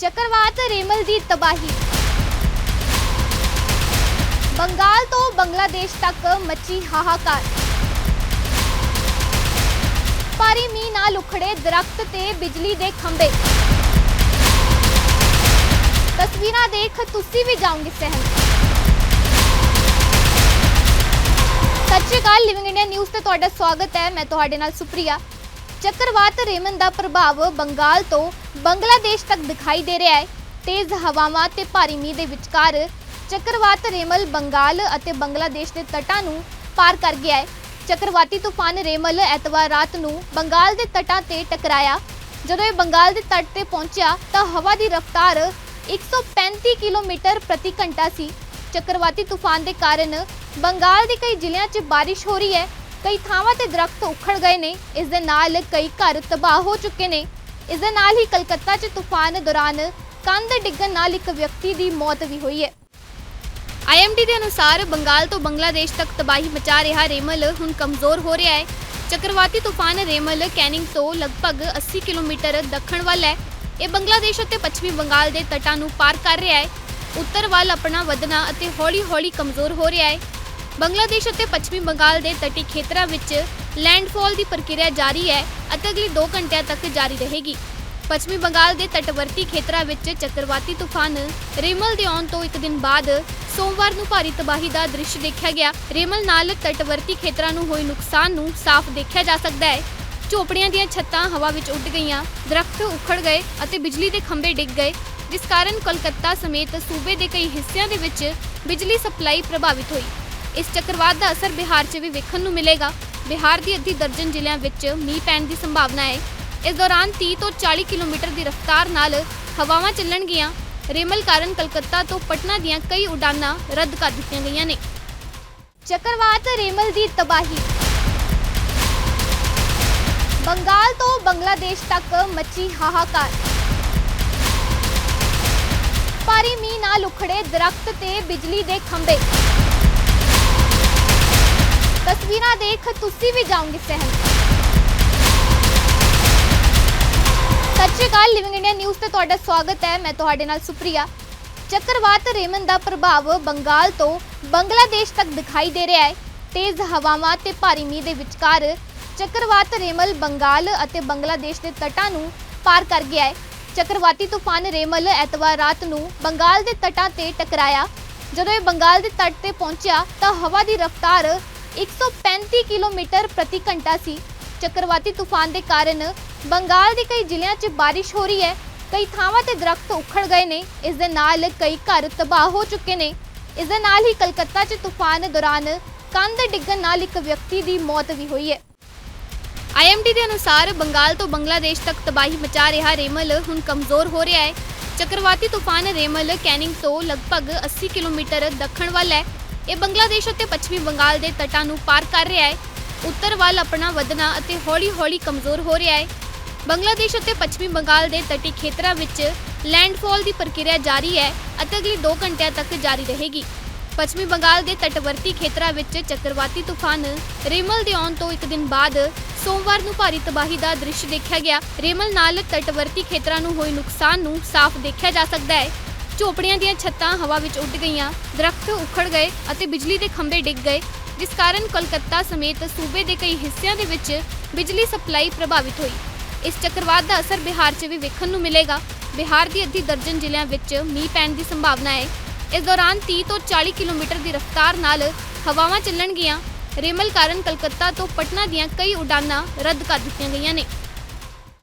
ਚੱਕਰਵਾਤ ਰੇਮਲ ਦੀ ਤਬਾਹੀ। ਬੰਗਾਲ ਤੋਂ ਬੰਗਲਾਦੇਸ਼ ਤੱਕ ਮੱਚੀ ਹਾਹਾਕਾਰ। ਭਾਰੀ ਮੀਂਹ ਨਾਲ ਉਖੜੇ ਦਰਖਤ ਤੇ ਬਿਜਲੀ ਦੇ ਖੰਭੇ। ਤਸਵੀਰਾਂ ਦੇਖ ਤੁਸੀਂ ਵੀ ਜਾਓਗੇ ਸਹਿਮ। ਸਤਿ ਸ਼੍ਰੀ ਅਕਾਲ ਲਿਵਿੰਗ ਇੰਡੀਆ ਨਿਊਜ਼ ਤੇ ਤੁਹਾਡਾ ਸਵਾਗਤ ਹੈ। ਮੈਂ ਤੁਹਾਡੇ ਨਾਲ ਸੁਪਰੀਆ। ਚੱਕਰਵਾਤ ਰੇਮਨ ਦਾ ਪ੍ਰਭਾਵ ਬੰਗਾਲ ਤੋਂ ਬੰਗਲਾਦੇਸ਼ ਤੱਕ ਦਿਖਾਈ ਦੇ ਰਿਹਾ ਹੈ। ਤੇਜ਼ ਹਵਾਵਾਂ ਤੇ ਭਾਰੀ ਮੀਂਹ ਦੇ ਵਿਚਕਾਰ ਚੱਕਰਵਾਤ ਰੇਮਲ ਬੰਗਾਲ ਅਤੇ ਬੰਗਲਾਦੇਸ਼ ਦੇ ਤੱਟਾਂ ਨੂੰ ਪਾਰ ਕਰ ਗਿਆ ਹੈ। ਚੱਕਰਵਾਤੀ ਤੂਫਾਨ ਰੇਮਲ ਐਤਵਾਰ ਰਾਤ ਨੂੰ ਬੰਗਾਲ ਦੇ ਤੱਟਾਂ ਤੇ ਟਕਰਾਇਆ। ਜਦੋਂ ਇਹ ਬੰਗਾਲ ਦੇ ਤੱਟ ਤੇ ਪਹੁੰਚਿਆ ਤਾਂ ਹਵਾ ਦੀ ਰਫ਼ਤਾਰ 135 ਕਿਲੋਮੀਟਰ ਪ੍ਰਤੀ ਘੰਟਾ ਸੀ। ਚੱਕਰਵਾਤੀ ਤੂਫਾਨ ਦੇ ਕਾਰਨ ਬੰਗਾਲ ਦੇ ਕਈ ਜ਼ਿਲ੍ਹਿਆਂ 'ਚ ਬਾਰਿਸ਼ ਹੋ ਰਹੀ ਹੈ। ਕਈ ਥਾਵਾਂ ਤੇ ਦਰਖਤ ਉਖੜ ਗਏ ਨੇ। ਇਸ ਦੇ ਨਾਲ ਕਈ ਘਰ ਤਬਾਹ ਹੋ ਚੁੱਕੇ ਨੇ। ਇਸ ਦੇ ਨਾਲ ਹੀ ਕਲਕੱਤਾ 'ਚ ਤੂਫਾਨ ਦੌਰਾਨ ਕੰਧ ਡਿੱਗਣ ਨਾਲ ਇੱਕ ਵਿਅਕਤੀ ਦੀ ਮੌਤ ਵੀ ਹੋਈ ਹੈ। ਆਈਐਮਡੀ ਦੇ ਅਨੁਸਾਰ ਬੰਗਾਲ ਤੋਂ ਬੰਗਲਾਦੇਸ਼ ਤੱਕ ਤਬਾਹੀ ਮਚਾ ਰਿਹਾ ਰੇਮਲ ਹੁਣ ਕਮਜ਼ੋਰ ਹੋ ਰਿਹਾ ਹੈ। ਚੱਕਰਵਾਤੀ ਤੂਫਾਨ ਰੇਮਲ ਕੈਨਿੰਗ ਤੋਂ ਲਗਭਗ 80 ਕਿਲੋਮੀਟਰ ਦੱਖਣ ਵੱਲ ਹੈ। ਇਹ ਬੰਗਲਾਦੇਸ਼ ਅਤੇ ਪੱਛਮੀ ਬੰਗਾਲ ਦੇ ਤੱਟਾਂ ਨੂੰ ਪਾਰ ਕਰ ਰਿਹਾ ਹੈ। ਉੱਤਰ ਵੱਲ ਆਪਣਾ ਵਧਣਾ ਅਤੇ ਹੌਲੀ-ਹੌਲੀ ਕਮਜ਼ੋਰ ਹੋ ਰਿਹਾ ਹੈ। ਬੰਗਲਾਦੇਸ਼ ਅਤੇ ਪੱਛਮੀ ਬੰਗਾਲ ਦੇ ਤਟੀ ਖੇਤਰਾਂ ਵਿੱਚ ਲੈਂਡਫਾਲ ਦੀ ਪ੍ਰਕਿਰਿਆ ਜਾਰੀ ਹੈ ਅਤੇ ਅਗਲੇ 2 ਘੰਟਿਆਂ ਤੱਕ ਜਾਰੀ ਰਹੇਗੀ। ਪੱਛਮੀ ਬੰਗਾਲ ਦੇ ਤਟਵਰਤੀ ਖੇਤਰਾਂ ਵਿੱਚ ਚੱਕਰਵਾਤੀ ਤੂਫਾਨ ਰੇਮਲ ਦੇ ਆਉਣ ਤੋਂ ਇੱਕ ਦਿਨ ਬਾਅਦ ਸੋਮਵਾਰ ਨੂੰ ਭਾਰੀ ਤਬਾਹੀ ਦਾ ਦ੍ਰਿਸ਼ ਦੇਖਿਆ ਗਿਆ। ਰੇਮਲ ਨਾਲ ਤਟਵਰਤੀ ਖੇਤਰਾਂ ਨੂੰ ਹੋਏ ਨੁਕਸਾਨ ਨੂੰ ਸਾਫ਼ ਦੇਖਿਆ ਜਾ ਸਕਦਾ ਹੈ। ਝੋਪੜੀਆਂ ਦੀਆਂ ਛੱਤਾਂ ਹਵਾ ਵਿੱਚ ਉੱਡ ਗਈਆਂ, ਦਰਖਤ ਉਖੜ ਗਏ ਅਤੇ ਬਿਜਲੀ ਦੇ ਖੰਭੇ ਡਿੱਗ ਗਏ। ਜਿਸ ਕਾਰਨ ਕੋਲਕਾਤਾ ਸਮੇਤ ਸੂਬੇ ਦੇ ਕਈ ਹਿੱਸਿਆਂ ਦੇ ਵਿੱਚ ਬਿਜਲੀ ਸਪਲਾਈ ਪ੍ਰਭਾਵਿਤ ਹੋਈ। ਇਸ ਚੱਕਰਵਾਤ ਦਾ ਅਸਰ ਬਿਹਾਰ 'ਚ ਵੀ ਵੇਖਣ ਨੂੰ ਮਿਲੇਗਾ। ਬਿਹਾਰ ਦੀ ਅੱਧੀ ਦਰਜਨ ਜ਼ਿਲ੍ਹਿਆਂ ਵਿੱਚ ਮੀਂਹ ਪੈਣ ਦੀ ਸੰਭਾਵਨਾ ਹੈ। ਇਸ ਦੌਰਾਨ 30 ਤੋਂ 40 ਕਿਲੋਮੀਟਰ ਦੀ ਰਫ਼ਤਾਰ ਨਾਲ ਹਵਾਵਾਂ ਚੱਲਣਗੀਆਂ। ਰੇਮਲ ਕਾਰਨ ਕਲਕੱਤਾ ਤੋਂ ਪਟਨਾ ਦੀਆਂ ਕਈ ਉਡਾਨਾਂ ਰੱਦ ਕਰ ਦਿੱਤੀਆਂ ਗਈਆਂ ਨੇ। ਚੱਕਰਵਾਤ ਰੇਮਲ ਦੀ ਤਬਾਹੀ। ਬੰਗਾਲ ਤੋਂ ਬੰਗਲਾਦੇਸ਼ ਤੱਕ ਮੱਚੀ ਹਾਹਾਕਾਰ। ਭਾਰੀ ਮੀਂਹ ਨਾਲ ਉਖੜੇ ਦਰਖਤ ਤੇ ਬਿਜਲੀ ਦੇ ਖੰਭੇ। ਤਸਵੀਰਾਂ ਦੇਖ ਤੁਸੀਂ ਵੀ ਜਾਓਗੇ ਸਹਿਮ। ਸਤਿ ਲਿਵਿੰਗ ਇੰਡੀਆ ਨਿਊਜ਼ ਤੇ ਤੁਹਾਡਾ ਸਵਾਗਤ ਹੈ। ਮੈਂ ਤੁਹਾਡੇ ਨਾਲ ਸੁਪਰੀਆ। ਚੱਕਰਵਾਤ ਰੇਮਨ ਦਾ ਪ੍ਰਭਾਵ ਬੰਗਾਲ ਤੋਂ ਬੰਗਲਾਦੇਸ਼ ਤੱਕ ਦਿਖਾਈ ਦੇ ਰਿਹਾ ਹੈ। ਤੇਜ਼ ਹਵਾਵਾਂ ਤੇ ਭਾਰੀ ਮੀਂਹ ਦੇ ਵਿਚਕਾਰ ਚੱਕਰਵਾਤ ਰੇਮਲ ਬੰਗਾਲ ਅਤੇ ਬੰਗਲਾਦੇਸ਼ ਦੇ ਤੱਟਾਂ ਨੂੰ ਪਾਰ ਕਰ ਗਿਆ ਹੈ। ਚੱਕਰਵਾਤੀ ਤੂਫਾਨ ਰੇਮਲ ਐਤਵਾਰ ਰਾਤ ਨੂੰ ਬੰਗਾਲ ਦੇ ਤੱਟਾਂ ਤੇ ਟਕਰਾਇਆ। ਜਦੋਂ ਇਹ ਬੰਗਾਲ ਦੇ ਤੱਟ ਤੇ ਪਹੁੰਚਿਆ ਤਾਂ ਹਵਾ ਦੀ ਰਫ਼ਤਾਰ 135 ਕਿਲੋਮੀਟਰ ਪ੍ਰਤੀ ਘੰਟਾ ਸੀ। ਚੱਕਰਵਾਤੀ ਤੂਫਾਨ ਦੇ ਕਾਰਨ ਬੰਗਾਲ ਦੇ ਕਈ ਜ਼ਿਲ੍ਹਿਆਂ 'ਚ ਬਾਰਿਸ਼ ਹੋ ਰਹੀ ਹੈ। ਕਈ ਥਾਵਾਂ ਤੇ ਦਰਖਤ ਉਖੜ ਗਏ ਨੇ। ਇਸ ਦੇ ਨਾਲ ਕਈ ਘਰ ਤਬਾਹ ਹੋ ਚੁੱਕੇ ਨੇ। ਇਸ ਦੇ ਨਾਲ ਹੀ ਕਲਕੱਤਾ 'ਚ ਤੂਫਾਨ ਦੌਰਾਨ ਕੰਧ ਡਿੱਗਣ ਨਾਲ ਇੱਕ ਵਿਅਕਤੀ ਦੀ ਮੌਤ ਵੀ ਹੋਈ ਹੈ। ਆਈਐਮਡੀ ਦੇ ਅਨੁਸਾਰ ਬੰਗਾਲ ਤੋਂ ਬੰਗਲਾਦੇਸ਼ ਤੱਕ ਤਬਾਹੀ ਮਚਾ ਰਿਹਾ ਰੇਮਲ ਹੁਣ ਕਮਜ਼ੋਰ ਹੋ ਰਿਹਾ ਹੈ। ਚੱਕਰਵਾਤੀ ਤੂਫਾਨ ਰੇਮਲ ਕੈਨਿੰਗ ਤੋਂ ਲਗਭਗ 80 ਕਿਲੋਮੀਟਰ ਦੱਖਣ ਵੱਲ ਹੈ। ਇਹ ਬੰਗਲਾਦੇਸ਼ ਅਤੇ ਪੱਛਮੀ ਬੰਗਾਲ ਦੇ ਤੱਟਾਂ ਨੂੰ ਪਾਰ ਕਰ ਰਿਹਾ ਹੈ। ਉੱਤਰ ਵੱਲ ਆਪਣਾ ਵਧਣਾ ਅਤੇ ਹੌਲੀ-ਹੌਲੀ ਕਮਜ਼ੋਰ ਹੋ ਰਿਹਾ ਹੈ। ਬੰਗਲਾਦੇਸ਼ ਅਤੇ ਪੱਛਮੀ ਬੰਗਾਲ ਦੇ ਤਟੀ ਖੇਤਰਾਂ ਵਿੱਚ ਲੈਂਡਫਾਲ ਦੀ ਪ੍ਰਕਿਰਿਆ ਜਾਰੀ ਹੈ ਅਤੇ ਅਗਲੇ 2 ਘੰਟਿਆਂ ਤੱਕ ਜਾਰੀ ਰਹੇਗੀ। ਪੱਛਮੀ ਬੰਗਾਲ ਦੇ ਤਟਵਰਤੀ ਖੇਤਰਾਂ ਵਿੱਚ ਚੱਕਰਵਾਤੀ ਤੂਫਾਨ ਰੇਮਲ ਦੇ ਆਉਣ ਤੋਂ ਇੱਕ ਦਿਨ ਬਾਅਦ ਸੋਮਵਾਰ ਨੂੰ ਭਾਰੀ ਤਬਾਹੀ ਦਾ ਦ੍ਰਿਸ਼ ਦੇਖਿਆ ਗਿਆ। ਰੇਮਲ ਨਾਲ ਤਟਵਰਤੀ ਖੇਤਰਾਂ ਨੂੰ ਹੋਏ ਨੁਕਸਾਨ ਨੂੰ ਸਾਫ਼ ਦੇਖਿਆ ਜਾ ਸਕਦਾ ਹੈ। ਝੋਪੜੀਆਂ ਦੀਆਂ ਛੱਤਾਂ ਹਵਾ ਵਿੱਚ ਉੱਡ ਗਈਆਂ, ਦਰਖਤ ਉਖੜ ਗਏ ਅਤੇ ਬਿਜਲੀ ਦੇ ਖੰਭੇ ਡਿੱਗ ਗਏ, ਜਿਸ ਕਾਰਨ ਕੋਲਕਾਤਾ ਸਮੇਤ ਸੂਬੇ ਦੇ ਕਈ ਹਿੱਸਿਆਂ ਦੇ ਵਿੱਚ ਬਿਜਲੀ ਸਪਲਾਈ ਪ੍ਰਭਾਵਿਤ ਹੋਈ। ਇਸ ਚੱਕਰਵਾਤ ਦਾ ਅਸਰ ਬਿਹਾਰ 'ਚ ਵੀ ਵੇਖਣ ਨੂੰ ਮਿਲੇਗਾ। ਬਿਹਾਰ ਦੀ ਅੱਧੀ ਦਰਜਨ ਜ਼ਿਲ੍ਹਿਆਂ ਵਿੱਚ ਮੀਂਹ ਪੈਣ ਦੀ ਸੰਭਾਵਨਾ ਹੈ। ਇਸ ਦੌਰਾਨ 30 ਤੋਂ 40 ਕਿਲੋਮੀਟਰ ਦੀ ਰਫ਼ਤਾਰ ਨਾਲ ਹਵਾਵਾਂ ਚੱਲਣਗੀਆਂ। ਰੇਮਲ ਕਾਰਨ ਕਲਕੱਤਾ ਤੋਂ ਪਟਨਾ ਦੀਆਂ ਕਈ ਉਡਾਨਾਂ ਰੱਦ ਕਰ ਦਿੱਤੀਆਂ ਗਈਆਂ ਨੇ।